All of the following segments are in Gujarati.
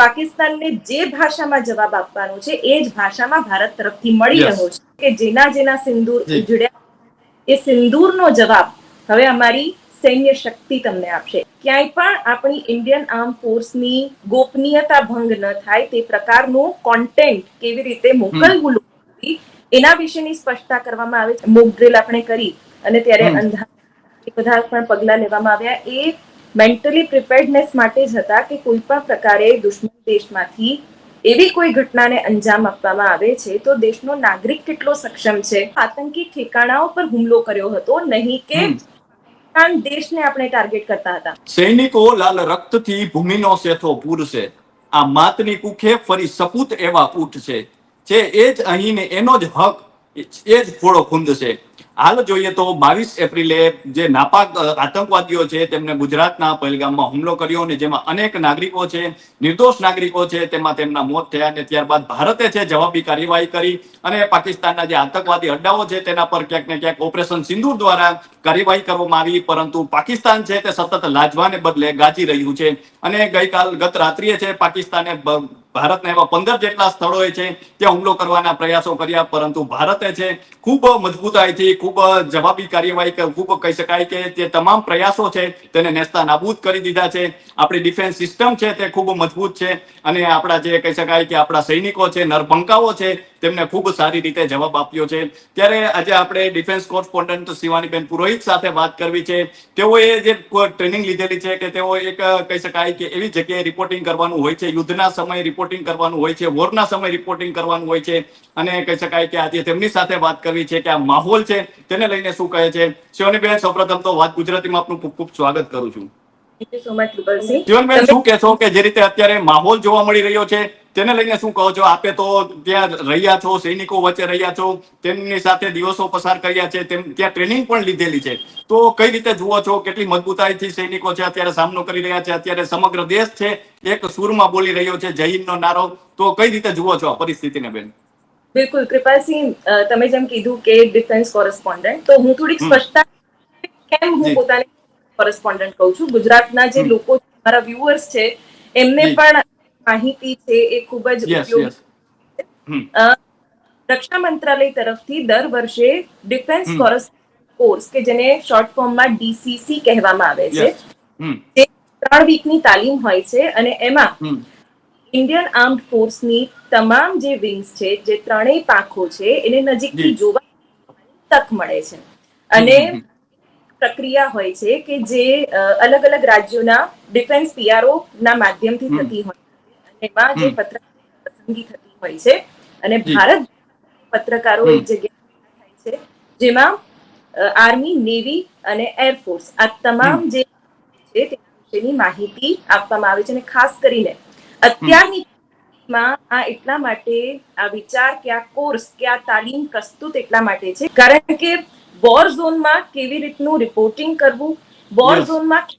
પાકિસ્તાનને જે ભાષામાં જવાબ આપવાનો છે એ જ ભાષામાં ભારત તરફથી મળી રહ્યો છે. કે જેના જેના સિંદૂર ઉજડ્યા એ સિંદૂરનો જવાબ હવે અમારી સૈન્ય શક્તિ તમને આપશે. ક્યાંય પણ આપણી ઇન્ડિયન આર્મ ફોર્સની ગોપનીયતા ભંગ ન થાય તે પ્રકારનું કોન્ટેન્ટ કેવી રીતે મોકલવું એના વિશેની સ્પષ્ટતા કરવામાં આવે. છે મોક ડ્રિલ આપણે કરી અને ત્યારે અંધાર બધા પણ પગલા લેવામાં આવ્યા. એ મેન્ટલી પ્રિપેર્ડનેસ માટે જ હતા કે કોઈ પણ પ્રકારે દુશ્મન દેશમાંથી એવી કોઈ ઘટનાને અંજામ આપવામાં આવે છે તો દેશનો નાગરિક કેટલો સક્ષમ છે? આતંકી ઠેકાણાઓ પર હુમલો કર્યો હતો નહીં કે દેશને આપણે ટાર્ગેટ કરતા હતા. સૈનિકો લાલ રક્તથી ભૂમિનો સેથો પૂરશે. આ માતની કુખે ફરી સપૂત એવા ઉઠશે છે. એ જ અહીં ને એનો જ હક એ જ ફોડો ખૂંદશે. હાલ જોઈએ તો બાવીસ એપ્રિલે જે નાપાક આતંકવાદીઓ છે, તેમને ગુજરાતના પહેલગામમાં હુમલો કર્યો અને જેમાં અનેક નાગરિકો છે, નિર્દોષ નાગરિકો છે, તેમાં તેમના મોત થયા અને ત્યારબાદ ભારતે છે જવાબી કાર્યવાહી કરી અને પાકિસ્તાનના જે આતંકવાદી અડ્ડાઓ છે, તેના પર ક્યાંક ને ક્યાંક ઓપરેશન સિંદૂર દ્વારા કાર્યવાહી કરવામાં આવી, પરંતુ પાકિસ્તાન છે તે સતત લાજવાને બદલે ગાજી રહ્યું છે. અને ગઈકાલ ગત રાત્રિએ છે, પાકિસ્તાને ભારતના એવા પંદર જેટલા સ્થળોએ છે ત્યાં હુમલો કરવાના પ્રયાસો કર્યા, પરંતુ ભારતે છે ખૂબ મજબૂતાઈથી ખૂબ જવાબી કાર્યવાહી ખૂબ કહી શકાય કે તે તમામ પ્રયાસો છે તેને નેસ્તા નાબૂદ કરી દીધા છે. આપણી ડિફેન્સ સિસ્ટમ છે તે ખૂબ મજબૂત છે અને આપણા જે કહી શકાય કે આપણા સૈનિકો છે, નરભંકાઓ છે, તેમને ખૂબ સારી રીતે જવાબ આપ્યો છે. ત્યારે આજે આપણે ડિફેન્સ કોરસ્પોન્ડન્ટ શિવાનીબેન પુરોહિત સાથે વાત કરવી છે. તેઓએ જે ટ્રેનિંગ લીધેલી છે કે તેઓ એક કહી શકાય કે એવી જગ્યાએ રિપોર્ટિંગ કરવાનું હોય છે. યુદ્ધના સમયે રિપોર્ટિંગ કરવાનું હોય છે વોરના સમય રિપોર્ટિંગ કરવાનું હોય છે અને કહી શકાય કે આજે તેમની સાથે વાત કરવી છે કે આ માહોલ છે તેને લઈને શું કહે છે. શિવાનીબેન સૌપ્રથમ તો વાત ગુજરાતીમાં આપનું ખૂબ ખૂબ સ્વાગત કરું છું. જીવનબેન શું કહેશો કે જે રીતે અત્યારે માહોલ જોવા મળી રહ્યો છે? તેને લઈને શું કહો છો? આપે તો ત્યાં રહ્યા છો સૈનિકો વચ્ચે રહ્યા છો તેમની સાથે દિવસો પસાર કર્યા છે તેમ ત્યાં ટ્રેનિંગ પણ લીધેલી છે. તો કઈ રીતે જુઓ છો? કેટલી મજબૂતાઈથી સૈનિકો છે અત્યારે સામનો કરી રહ્યા છે અત્યારે સમગ્ર દેશ છે એક સુરમાં બોલી રહ્યો છે જય હિન્દનો નારો. તો કઈ રીતે જુઓ છો આ પરિસ્થિતિને બેન? બિલકુલ કૃપાલસિંહ તમે જેમ કીધું કે ડિફેન્સ કોરેસ્પોન્ડન્ટ તો હું થોડીક. સ્પષ્ટતા કેમ હું પોતાને કોરેસ્પોન્ડન્ટ કહું છું? ગુજરાતના જે લોકો મારા વ્યુઅર્સ છે એમને પણ માહિતી છે એ ખૂબ જ રક્ષા મંત્રાલય તરફથી દર વર્ષે ડિફેન્સ હમ. કોર્સ કે જેને શોર્ટ ફોર્મમાં ડીસીસી કહેવામાં આવે છે તે ત્રણ વીકની તાલીમ હોય છે અને એમાં ઇન્ડિયન આર્મ્ડ ફોર્સની તમામ જે વિંગ્સ છે જે ત્રણેય પાંખો છે એને નજીકથી જોવા તક મળે છે. અને. પ્રક્રિયા હોય છે કે જે અલગ અલગ રાજ્યોના ડિફેન્સ પીઆરઓ ના માધ્યમથી. થતી હોય એમાં જે. પત્રકાર પસંદગી થતી હોય છે અને ભારત પત્રકારો એક જગ્યાએ થાય છે જેમાં આર્મી નેવી અને એરફોર્સ આ તમામ જે છે તેના વિશેની માહિતી આપવામાં આવે છે અને ખાસ કરીને અત્યારની માં આ એટલા માટે આ વિચાર કે આ કોર્સ કે આ તાલીમ પ્રસ્તુત એટલા માટે છે કારણ કે વોર ઝોનમાં કેવી રીતનું રિપોર્ટિંગ કરવું વોર ઝોનમાં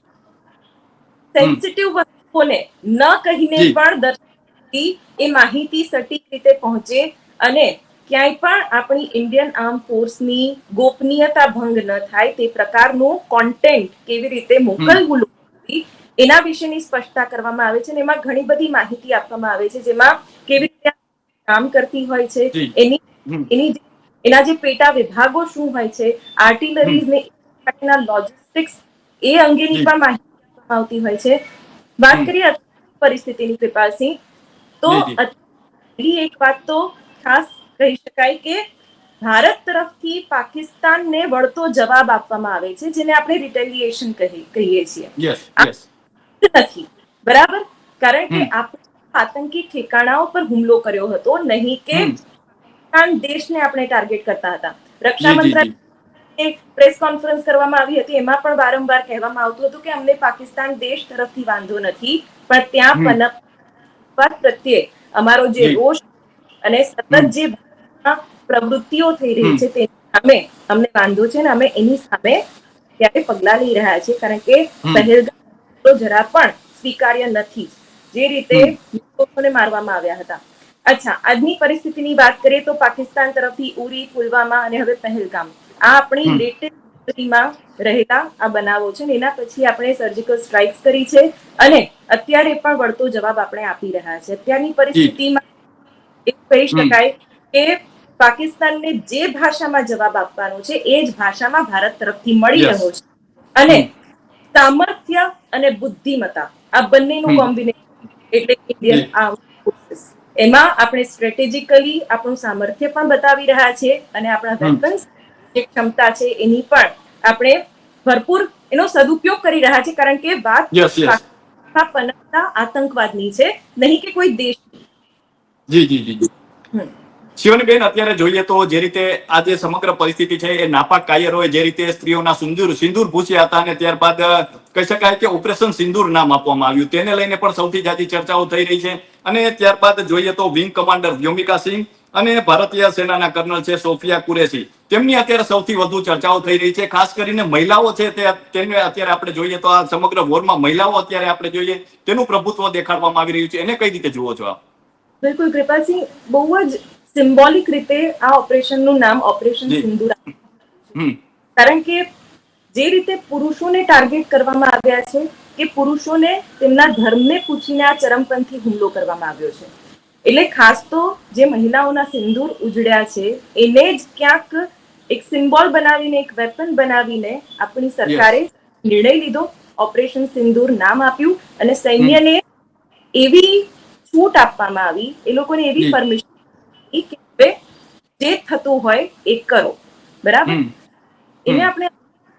સેન્સિટિવ વસ્તુઓને ન કહીને પણ દર્શક એ માહિતી સટીક રીતે પહોંચે અને ક્યાંય પણ આપણી ઇન્ડિયન આર્મ ફોર્સની ગોપનીયતા ભંગ ન થાય તે પ્રકારનું કોન્ટેન્ટ કેવી રીતે મોકલવું એના વિશેની સ્પષ્ટતા કરવામાં આવે છે અને એમાં ઘણી બધી માહિતી આપવામાં આવે છે જેમાં કેવી રીતે કામ કરતી હોય છે એની એની એના જે પેટા વિભાગો શું હોય છે આર્ટિલરીઝ ને લોજિસ્ટિક્સ એ અંગેની પણ માહિતી આપવામાં આવતી હોય છે. વાત કરીએ પરિસ્થિતિની કૃપાલસિંહ તો. પહેલી એક વાત તો ખાસ કહી શકાય કે ભારત તરફથી પાકિસ્તાનને વળતો જવાબ આપવામાં આવે છે જેને આપણે રિટેલિએશન કહીએ છીએ. નથી. બરાબર? કારણ કે આપણે આતંકી ઠેકાણાઓ પર હુમલો કર્યો હતો નહીં કે દેશને આપણે ટાર્ગેટ કરતા હતા. રક્ષા જી. જી પ્રેસ કોન્ફરન્સ કરવામાં આવી હતી એમાં પણ વારંવાર કહેવામાં આવતું હતું કે અમને પાકિસ્તાન દેશ તરફથી વાંધો નથી પણ ત્યાં હમ. પ્રત્યે અમારો જે રોષ અને સતત જે પ્રવૃત્તિઓ થઈ રહી છે તેની સામે અમને વાંધો છે ને અમે એની સામે ત્યારે પગલા લઈ રહ્યા છીએ કારણ કે પહેલગામ જરા પણ સ્વીકાર્ય નથી જે રીતે લોકોને મારવામાં આવ્યા હતા. અચ્છા આજની પરિસ્થિતિની વાત કરીએ તો પાકિસ્તાન તરફથી ઉરી પુલવામા અને હવે પહેલગામ. આ આપણી લેટેસ્ટમાં રહેલા આ બનાવો છે ને એના પછી આપણે સર્જિકલ સ્ટ્રાઇક્સ કરી છે અને અત્યારે પણ વળતો જવાબ આપણે આપી રહ્યા છે. અત્યારની પરિસ્થિતિમાં એવું કહી શકાય કે પાકિસ્તાનને જે ભાષામાં જવાબ આપવાનો છે એ જ ભાષામાં ભારત તરફથી મળી રહ્યો છે. અને સામર્થ્ય અને બુદ્ધિમત્તા આ બંનેનું કોમ્બિનેશન એટલે ઇન્ડિયન આર્મ ફોર્સીસ એમાં આપણે સ્ટ્રેટેજિકલી આપણું સામર્થ્ય પણ બતાવી રહ્યા છીએ અને આપણા વેપન્સ જે ક્ષમતા છે એની પણ આપણે ભરપૂર એનો સદુપયોગ કરી રહ્યા છે કારણ કે વાત પનપતા આતંકવાદની છે નહીં કે કોઈ દેશ. જી જી જી જી. હમ. અત્યારે જોઈએ તો જે રીતે આ જે સમગ્ર પરિસ્થિતિ છે એ નાપાક કાયરોએ જે રીતે સ્ત્રીઓના સિંદૂર સિંદૂર ભૂસ્યા હતા અને ત્યારબાદ કહી શકાય કે ઓપરેશન સિંદૂર નામ આપવામાં આવ્યું. તેને લઈને પણ સૌથી જાજી ચર્ચાઓ થઈ રહી છે. અને ત્યારબાદ જોઈએ તો વિંગ કમાન્ડર વ્યોમિકા સિંહ અને ભારતીય સેનાના કર્નલ છે સોફિયા કુરેશી. તેમની અત્યારે સૌથી વધુ ચર્ચાઓ થઈ રહી છે. ખાસ કરીને મહિલાઓ છે તે તેને અત્યારે આપણે જોઈએ તો આ સમગ્ર વોરમાં મહિલાઓ અત્યારે આપણે જોઈએ તેનું પ્રભુત્વ દેખાડવામાં આવી રહ્યું છે. એને કઈ રીતે જુઓ છો આપ? બિલકુલ કૃપાસિંહ બહુ જ સિમ્બોલિક રીતે આ ઓપરેશનનું નામ ઓપરેશન. સિંદૂર કારણ કે જે રીતે પુરુષોને ટાર્ગેટ કરવામાં આવ્યા છે કે પુરુષોને તેમના ધર્મને પૂછીને આ ચરમપંથી હુમલો કરવામાં આવ્યો છે. એટલે ખાસ તો જે મહિલાઓના સિંદૂર ઉજળ્યા છે એને જ ક્યાંક એક સિમ્બોલ બનાવીને એક વેપન બનાવીને આપણી સરકારે નિર્ણય લીધો ઓપરેશન સિંદૂર નામ આપ્યું અને સૈન્યને એવી છૂટ આપવામાં આવી એ લોકોને એવી. પરમિશન કે જે થતું હોય એ કરો. બરાબર? એને આપણે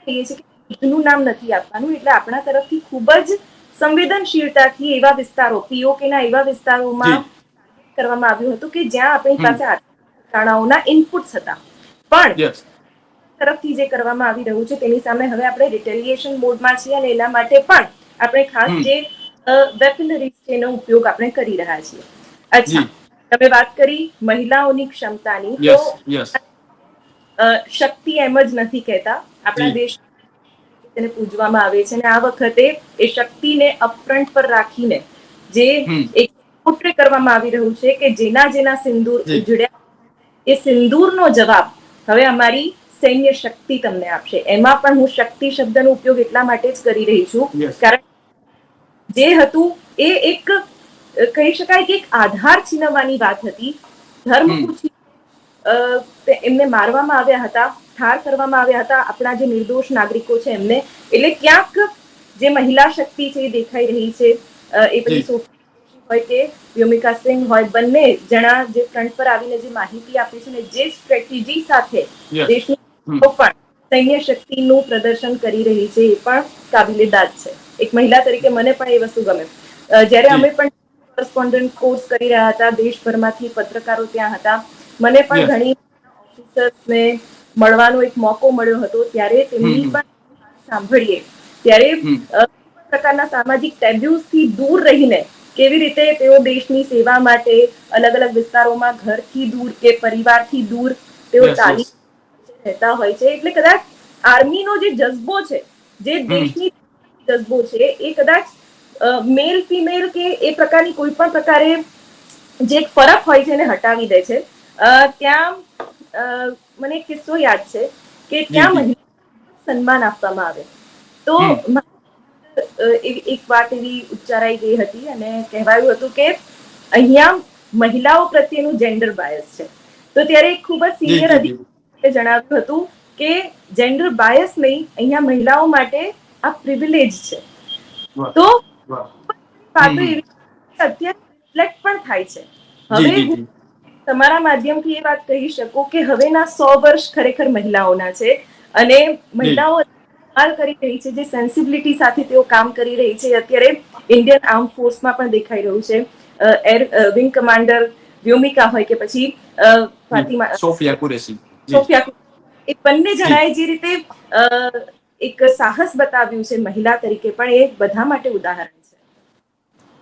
કહીએ છીએ કે યુદ્ધનું નામ નથી આપવાનું એટલે આપણા તરફથી ખૂબ જ સંવેદનશીલતાથી એવા વિસ્તારો પીઓકે ના એવા વિસ્તારોમાં. કરવામાં આવ્યું હતું કે જ્યાં આપણી પાસે ઠાણાઓના ઇનપુટ્સ હતા. પણ તરફથી જે કરવામાં આવી રહ્યું છે તેની સામે હવે આપણે રિટેલિએશન મોડમાં છીએ અને એના માટે પણ આપણે ખાસ જે વેપનરીઝ છે એનો ઉપયોગ આપણે કરી રહ્યા છીએ. અચ્છા તમે વાત કરી મહિલાઓની ક્ષમતાની તો શક્તિ એમ જ નથી કહેતા. આપણા દેશ તેને પૂજવામાં આવે છે અને આ વખતે એ શક્તિને અપફ્રન્ટ પર રાખીને જે એક પોટ્રે કરવામાં આવી રહ્યું છે કે જેના જેના સિંદૂર ઉજડ્યા એ સિંદૂરનો જવાબ હવે અમારી સૈન્ય શક્તિ તમને આપશે. એમાં પણ હું શક્તિ શબ્દનો ઉપયોગ એટલા માટે જ કરી રહી છું કારણ જે હતું એ એક કહી શકાય કે એક આધાર છીનવવાની વાત હતી. ધર્મ પૂછી એમને મારવામાં આવ્યા હતા ઠાર કરવામાં આવ્યા હતા. આપણા જે નિર્દોષ નાગરિકો છે એમને. એટલે ક્યાંક જે મહિલા શક્તિ છે એ દેખાઈ રહી છે. એ પછી હોય કે વ્યોમિકા સિંહ હોય બંને જણા જે ફ્રન્ટ પર આવીને જે માહિતી આપી છે ને જે સ્ટ્રેટેજી સાથે દેશની પણ સૈન્ય શક્તિનું પ્રદર્શન કરી રહી છે એ પણ કાબિલે દાદ છે. એક મહિલા તરીકે મને પણ એ વસ્તુ ગમે. જ્યારે અમે પણ કોરસ્પોન્ડન્ટ કોર્સ કરી રહ્યા હતા દેશભરમાંથી પત્રકારો ત્યાં હતા મને પણ ઘણી ઓફિસર્સને મળવાનો એક મોકો મળ્યો હતો. ત્યારે તેમની પણ સાંભળીએ ત્યારે પ્રકારના સામાજિક ટેબ્યુઝથી દૂર રહીને કેવી રીતે તેઓ દેશની સેવા માટે અલગ અલગ વિસ્તારોમાં ઘરથી દૂર કે પરિવારથી દૂર તેઓ ચાલી રહેતા હોય છે? એટલે કદાચ આર્મીનો જે જજ્બો છે જે દેશની જજ્બો છે એ કદાચ મેલ ફિમેલ કે એ પ્રકારની કોઈ પણ પ્રકારે જે એક ફરક હોય છે એને હટાવી દે છે. ત્યાં મને એક કિસ્સો યાદ છે કે ત્યાં. મહિલા સન્માન આપવામાં આવે. તો એક વાત એવી ઉચ્ચારાઈ ગઈ હતી અને કહેવાયું હતું કે અહીંયા મહિલાઓ પ્રત્યેનું જેન્ડર બાયસ છે. તો ત્યારે એક ખૂબ જ સિનિયર અધિકારીએ જણાવ્યું હતું કે જેન્ડર બાયસ નહીં અહીંયા મહિલાઓ માટે આ પ્રિવિલેજ છે. તો વાતો એવી અત્યારે રિફ્લેક્ટ પણ થાય છે. હવે તમારા માધ્યમથી એ વાત કહી શકું કે હવેના સો વર્ષ ખરેખર મહિલાઓના છે અને મહિલાઓ હાલ કરી રહી છે જે સેન્સિબિલિટી સાથે તેઓ કામ કરી રહી છે. અત્યારે ઇન્ડિયન આર્મ ફોર્સમાં પણ દેખાઈ રહ્યું છે. એર વિંગ કમાન્ડર વ્યોમિકા હોય કે પછી ફાતિમા સોફિયા કુરેશી સોફિયા એ બંને જણાએ જે રીતે એક સાહસ બતાવ્યું છે મહિલા તરીકે પણ એ બધા માટે ઉદાહરણ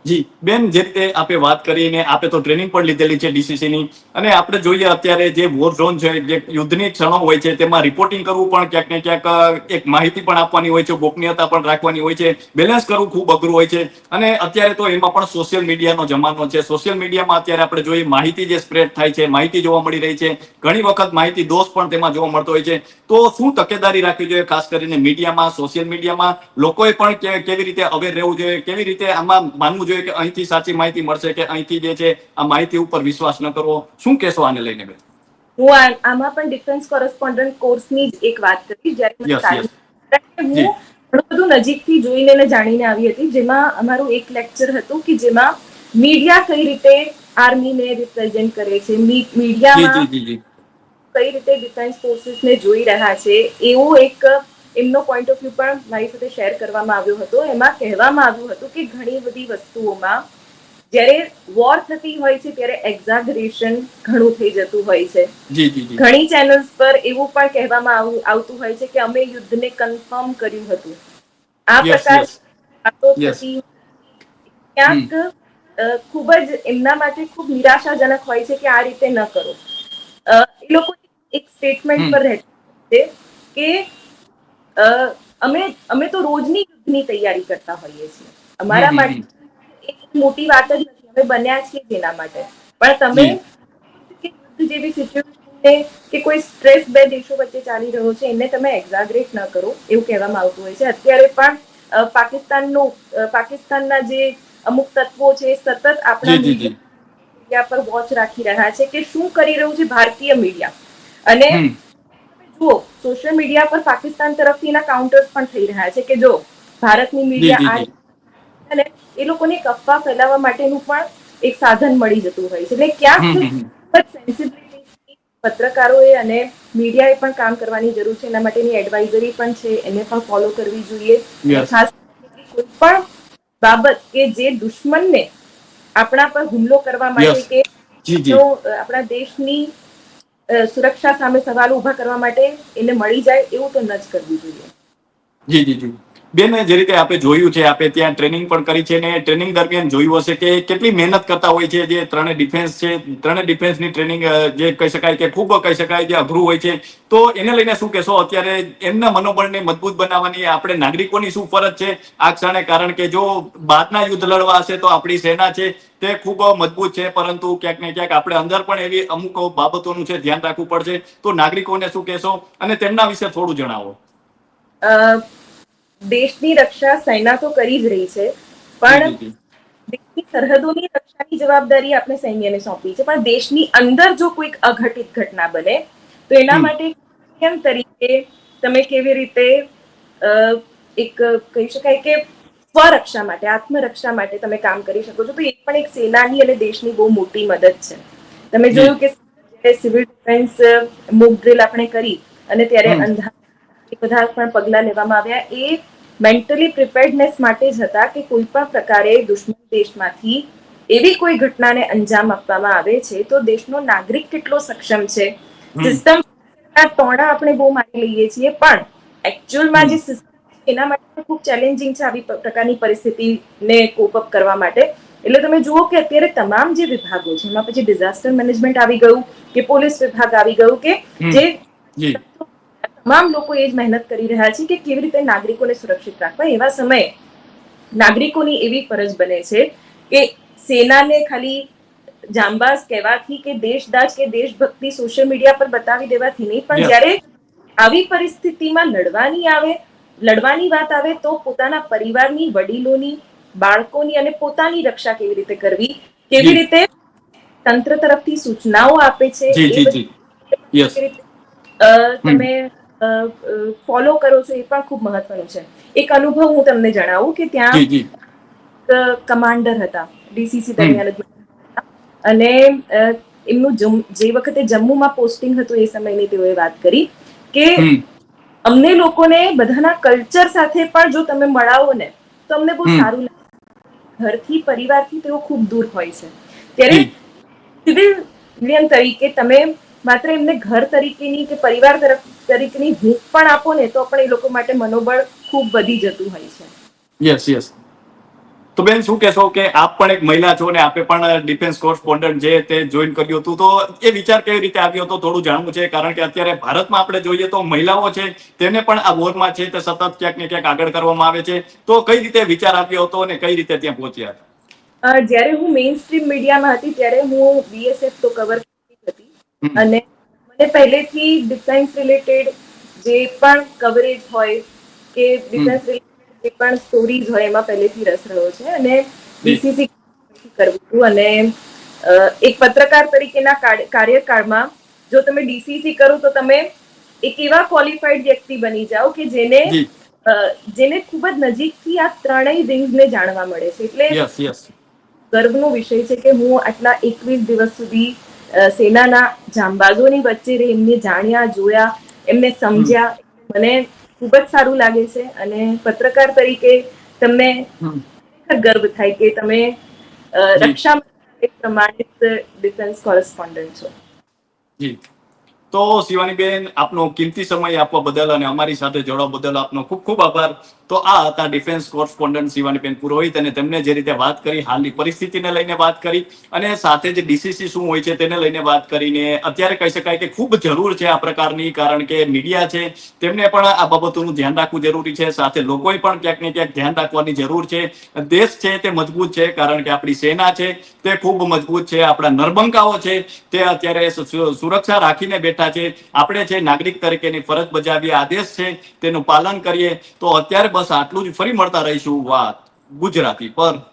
જી, બેન, જે રીતે આપે વાત કરીને આપે તો ટ્રેનિંગ પણ લીધેલી છે ડીસીસી ની. અને આપણે જોઈએ અત્યારે જે વોર ઝોન છે, જે યુદ્ધની ક્ષણો હોય છે, તેમાં રિપોર્ટિંગ કરવું પણ ક્યાંક ને ક્યાંક એક માહિતી પણ આપવાની હોય છે, ગોપનીયતા પણ રાખવાની હોય છે બેલેન્સ કરવું ખૂબ અઘરું હોય છે. અને અત્યારે તો એમાં પણ સોશિયલ મીડિયાનો જમાનો છે. સોશિયલ મીડિયામાં અત્યારે આપણે જોઈએ માહિતી જે સ્પ્રેડ થાય છે, માહિતી જોવા મળી રહી છે. ઘણી વખત માહિતી દોષ પણ તેમાં જોવા મળતો હોય છે. તો શું તકેદારી રાખવી જોઈએ? ખાસ કરીને મીડિયામાં સોશિયલ મીડિયામાં લોકોએ પણ કેવી રીતે અવેર રહેવું જોઈએ? કેવી રીતે આમાં માનવું જોઈએ કે અહીંથી સાચી માહિતી મળશે કે અહીંથી જે છે આ માહિતી ઉપર વિશ્વાસ ન કરવો. શું કહેશો આને લઈને બેન? હું આમાં પણ ડિફેન્સ કોરસ્પોન્ડન્ટ કોર્સની જ એક વાત કરી જ્યારે હું ઘણું બધું નજીકથી જોઈને અને જાણીને આવી હતી જેમાં અમારું એક લેક્ચર હતું કે જેમાં મીડિયા કઈ રીતે આર્મીને રિપ્રેઝેન્ટ કરે છે મીડિયામાં કઈ રીતે ડિફેન્સ ફોર્સીસને જોઈ રહ્યા છે એવો એક એમનો પોઈન્ટ ઓફ વ્યૂ પણ મારી સાથે શેર કરવામાં આવ્યો હતો. એમાં કહેવામાં આવ્યું હતું કે ઘણી બધી વસ્તુઓમાં જ્યારે વોર થતી હોય છે ત્યારે એક્ઝાગરેશન ઘણું થઈ જતું હોય છે. ઘણી ચેનલ્સ પર એવું પણ કહેવામાં આવતું હોય છે કે અમે યુદ્ધને કન્ફર્મ કર્યું હતું. આ પ્રકાર વાતો થતી ક્યાંક ખૂબ જ એમના માટે ખૂબ નિરાશાજનક હોય છે કે આ રીતે ન કરો. એ લોકો એક સ્ટેટમેન્ટ પર રહેતા છે કે અમે અમે તો રોજની યુદ્ધની તૈયારી કરતા હોઈએ છીએ. અમારા માટે એક મોટી વાત જ નથી. અમે બન્યા છીએ તેના માટે. પણ તમે યુદ્ધ જેવી સિચ્યુએશનને કે કોઈ સ્ટ્રેસ બે દેશો વચ્ચે ચાલી રહ્યો છે એને તમે એક્ઝાગરેટ ન કરો એવું કહેવામાં આવતું હોય છે. અત્યારે પણ પાકિસ્તાનનું પાકિસ્તાનના જે અમુક તત્વો છે સતત આપણા મીડિયા પર વોચ રાખી રહ્યા છે કે શું કરી રહ્યું છે ભારતીય મીડિયા અને જુઓ સોશિયલ મીડિયા પર પાકિસ્તાન તરફથી એના કાઉન્ટર્સ પણ થઈ રહ્યા છે કે જો ભારતની મીડિયા આ અને એ લોકોને એક અફવા ફેલાવવા માટેનું પણ એક સાધન મળી જતું હોય છે. એટલે ક્યાંક sensibility પત્રકારોએ અને મીડિયાએ પણ કામ કરવાની જરૂર છે. એના માટેની એડવાઇઝરી પણ છે. એને પણ ફોલો કરવી જોઈએ. ખાસ કોઈ પણ બાબત કે જે દુશ્મનને આપણા પર હુમલો કરવા માટે કે જી આપણા દેશની સુરક્ષા સામે સવાલ ઊભા કરવા માટે એને મળી જાય એવું તો ન જ કરવું જોઈએ. જી જી જી. બેન જે રીતે આપણે જોયું છે, આપણે ત્યાં ટ્રેનિંગ પણ કરી છે ને ટ્રેનિંગ દરમિયાન જોયું હશે કે કેટલી મહેનત કરતા હોય છે જે ત્રણે ડિફેન્સ છે, ત્રણે ડિફેન્સની ટ્રેનિંગ જે કહી શકાય કે ખૂબ કહી શકાય જે અઘરું હોય છે. તો એને લઈને શું કહેશો? અત્યારે એમના મનોબળને મજબૂત બનાવવાની આપણે નાગરિકોની શું ફરજ છે? આ ક્ષણે કારણ કે જો બહારના યુદ્ધ લડવા હશે તો આપણી સેના છે તે ખૂબ મજબૂત છે, પરંતુ ક્યાંક ને ક્યાંક આપણે અંદર પણ એવી અમુક બાબતોનું છે ધ્યાન રાખવું પડશે. તો નાગરિકોને શું કહેશો? અને તેમના વિશે થોડું જણાવો. દેશની રક્ષા સેના તો કરી જ રહી છે પણ. દેશની સરહદોની રક્ષાની જવાબદારી આપણે સૈન્યને સોંપી છે પણ દેશની અંદર જો કોઈક અઘટિત ઘટના બને તો એના માટે કેમ તરીકે તમે કેવી રીતે એક કહી શકાય કે સ્વરક્ષા માટે આત્મરક્ષા માટે તમે કામ કરી શકો છો? તો એ પણ એક સેનાની અને દેશની બહુ મોટી મદદ છે. તમે જોયું કે સિવિલ ડિફેન્સ મુક ડ્રિલ આપણે કરી અને ત્યારે અંધાર એ બધા પણ પગલાં લેવામાં આવ્યા. એ મેન્ટલી પ્રિપેર્ડનેસ માટે જ હતા કે કોઈ પણ પ્રકારે દુશ્મન દેશમાંથી એવી કોઈ ઘટનાને અંજામ આપવામાં આવે છે તો દેશનો નાગરિક કેટલો સક્ષમ છે? સિસ્ટમ ટોણા આપણે બહુ માની લઈએ છીએ પણ એકચ્યુઅલમાં જે સિસ્ટમ એના માટે ખૂબ ચેલેન્જિંગ છે આવી પ્રકારની પરિસ્થિતિને કોપ અપ કરવા માટે. એટલે તમે જુઓ કે અત્યારે તમામ જે વિભાગો છે એમાં પછી ડિઝાસ્ટર મેનેજમેન્ટ આવી ગયું કે પોલીસ વિભાગ આવી ગયું કે જી. તમામ લોકો એ જ મહેનત કરી રહ્યા છે કે કેવી રીતે નાગરિકોને સુરક્ષિત રાખવા. એવા સમયે નાગરિકોની એવી ફરજ બને છે કે સેનાને ખાલી જાંબાઝ કહેવાથી કે દેશદાજ કે દેશભક્તિ સોશિયલ મીડિયા પર બતાવી દેવાથી નહીં પણ જ્યારે આવી પરિસ્થિતિમાં લડવાની આવે લડવાની વાત આવે તો પોતાના પરિવારની વડીલોની બાળકોની અને પોતાની રક્ષા કેવી રીતે કરવી કેવી રીતે તંત્ર તરફથી સૂચનાઓ આપે છે તમે ફોલો કરો છો એ પણ ખૂબ મહત્વનું છે. એક અનુભવ હું તમને જણાવું કે ત્યાં કમાન્ડર હતા ડીસીસી દરમિયાન અને એમનું જે વખતે જમ્મુમાં પોસ્ટિંગ હતું એ સમયની તેઓએ વાત કરી કે અમને લોકોને બધાના કલ્ચર સાથે પણ જો તમે મળાવો ને તો અમને બહુ સારું લાગે. ઘરથી પરિવારથી તેઓ ખૂબ દૂર હોય છે. ત્યારે સિવિલ તરીકે તમે માત્ર એમને ઘર તરીકેની કે પરિવાર તરફ તરીકેની હૂંફ પણ આપો ને તો પણ એ લોકો માટે મનોબળ ખૂબ વધી જતું હોય છે. યસ યસ તો બેન શું કહેશો કે આપ પણ એક મહિલા છો ને આપે પણ ડિફેન્સ કોરસ્પોન્ડન્ટ જે તે જોઈન કર્યું હતું. તો એ વિચાર કેવી રીતે આવ્યો હતો? થોડું જાણવું છે કારણ કે અત્યારે ભારતમાં આપણે જોઈએ તો મહિલાઓ છે તેને પણ આ વોરમાં છે તે સતત ક્યાંક ને ક્યાંક આગળ કરવામાં આવે છે. તો કઈ રીતે વિચાર આવ્યો હતો અને કઈ રીતે ત્યાં પહોંચ્યા હતા? જ્યારે હું મેઇન સ્ટ્રીમ મીડિયામાં હતી ત્યારે હું બીએસએફ તો કવર. અને મને પહેલેથી ડિફેન્સ રિલેટેડ જે પણ કવરેજ હોય કે ડિફેન્સ રિલેટેડ જે પણ સ્ટોરીઝ હોય એમાં પહેલેથી રસ રહ્યો છે. અને બીસીસી કરવું હતું અને એક પત્રકાર તરીકેના કાર્ય- કાર્યકાળમાં જો તમે ડીસીસી કરો તો તમે એક એવા ક્વોલિફાઈડ વ્યક્તિ બની જાઓ કે જેને જેને ખૂબ જ નજીકથી આ ત્રણેય રિંગ્સને જાણવા મળે છે. એટલે ગર્વનો વિષય છે કે હું આટલા એકવીસ દિવસ સુધી સેનાના જાંબાઝોની વચ્ચે એમને જાણ્યા જોયા એમને સમજ્યા. મને ખૂબ જ સારું લાગે છે અને પત્રકાર તરીકે તમને ગર્વ થાય કે તમે રક્ષા પ્રમાણિત ડિફેન્સ કોરેસ્પોન્ડન્ટ છો. જી. તો શિવાનીબેન આપનો કિંમતી સમય આપવા બદલ અને અમારી સાથે જોડવા બદલ આપનો ખૂબ ખૂબ આભાર. તો આ હતા ડિફેન્સ કોરસ્પોન્ડન્ટ શિવાનીબેન પુરોહિત અને તેમને જે રીતે વાત કરી, હાલની પરિસ્થિતિને લઈને વાત કરી અને સાથે જે ડીસીસી શું હોય છે તેને લઈને વાત કરીને અત્યારે કહી શકાય કે ખૂબ જરૂર છે આ પ્રકારની કારણ કે મીડિયા છે, તેમને પણ આ બાબતોનું ધ્યાન રાખવું જરૂરી છે. સાથે લોકોએ પણ ક્યાંક ને ક્યાંક ધ્યાન રાખવાની જરૂર છે. દેશ છે તે મજબૂત છે કારણ કે આપણી સેના છે તે ખૂબ મજબૂત છે, આપણા નરબંકાઓ છે તે અત્યારે સુરક્ષા રાખીને બેઠા છે. આપણે છે નાગરિક તરીકેની ફરજ બજાવીએ, આદેશ છે, તેનું પાલન કરીએ, તો અત્યારે બસ આટલું જ ફરી મળતા રહીશું વાત ગુજરાતી પર.